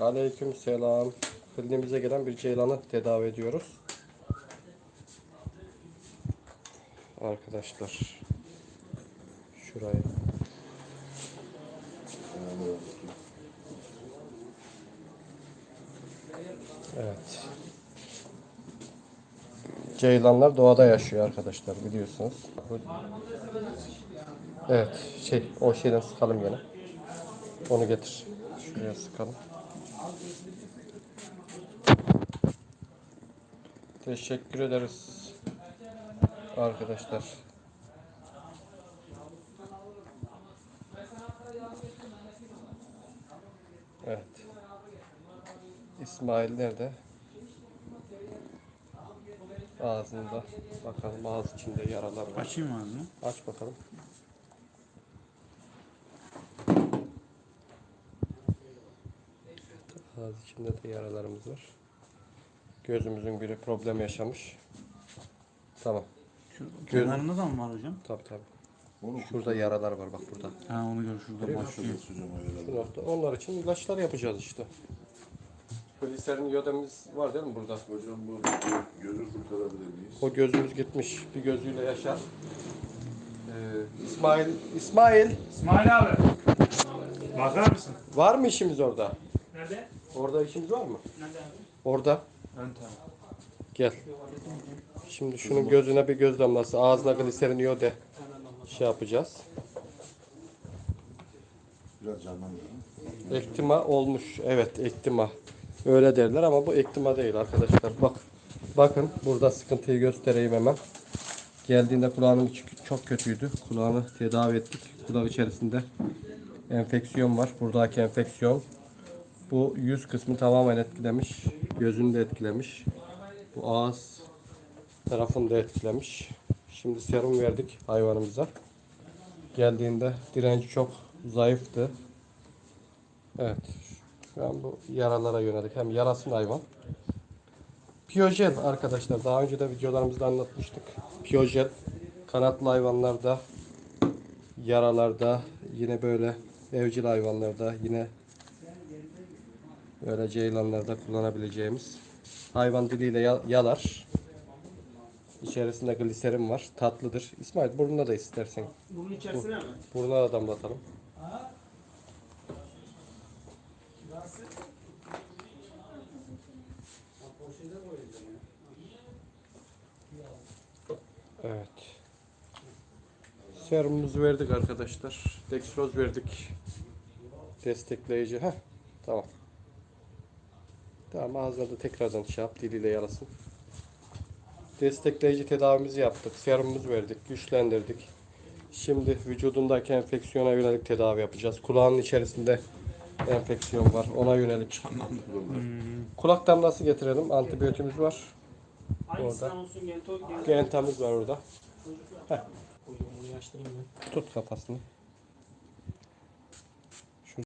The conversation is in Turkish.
Aleyküm selam. Kliniğimize gelen bir ceylanı tedavi ediyoruz. Arkadaşlar. Şurayı. Evet. Ceylanlar doğada yaşıyor arkadaşlar biliyorsunuz. Evet şey o şeyden sıkalım yine. Onu getir. Şuraya sıkalım. Teşekkür ederiz. Arkadaşlar. Evet. İsmail nerede? Ağzında. Bakalım ağız içinde yaralar var. Açayım ağzını. Aç bakalım. Ağız içinde de yaralarımız var. Gözümüzün biri problem yaşamış. Tamam. Şu Göz- kenarında da mı var hocam? Tabii tabii. Onu Şurada yaralar var bak burada. Ha onu gör şurada Başlıyor öyle. nokta. Onlar için ilaçlar yapacağız işte. Gliserin yodemiz var değil mi burada? Hocam bu gözü kurtarabilir miyiz? O gözümüz gitmiş. Bir gözüyle yaşar. Ee, İsmail, İsmail İsmail abi. Bakar mısın? var mı işimiz orada? Nerede? Orada işimiz var mı? Nerede abi? Orada. Ön taraf. Gel. Şimdi şunun gözüne bir göz damlası, ağzına gliserin yode şey yapacağız. Biraz canlandırın. Ektima olmuş. Evet, ektima. Öyle derler ama bu ektima değil arkadaşlar. Bak. Bakın burada sıkıntıyı göstereyim hemen. Geldiğinde kulağının içi çok kötüydü. Kulağını tedavi ettik. Kulak içerisinde enfeksiyon var. Buradaki enfeksiyon bu yüz kısmı tamamen etkilemiş. Gözünü de etkilemiş. Bu ağız tarafını da etkilemiş. Şimdi serum verdik hayvanımıza. Geldiğinde direnci çok zayıftı. Evet. Şu an bu yaralara yönelik. Hem yarasın hayvan. Piyojel arkadaşlar. Daha önce de videolarımızda anlatmıştık. Piyojel kanatlı hayvanlarda, yaralarda, yine böyle evcil hayvanlarda, yine böyle ceylanlarda kullanabileceğimiz hayvan diliyle ya- yalar. İçerisinde gliserin var. Tatlıdır. İsmail burnuna da istersen. Bunun içerisine mi? Burnuna da damlatalım. Evet. Serumumuzu verdik arkadaşlar. Dextroz verdik. Destekleyici. Heh. Tamam. Tamam ağzına da tekrardan şey yap. Diliyle yalasın. Destekleyici tedavimizi yaptık. Serumumuzu verdik. Güçlendirdik. Şimdi vücudundaki enfeksiyona yönelik tedavi yapacağız. Kulağının içerisinde enfeksiyon var. Ona yönelik. Kulak damlası getirelim. Antibiyotiğimiz var. Gento. Gentamız var orada. Ben. Tut kafasını.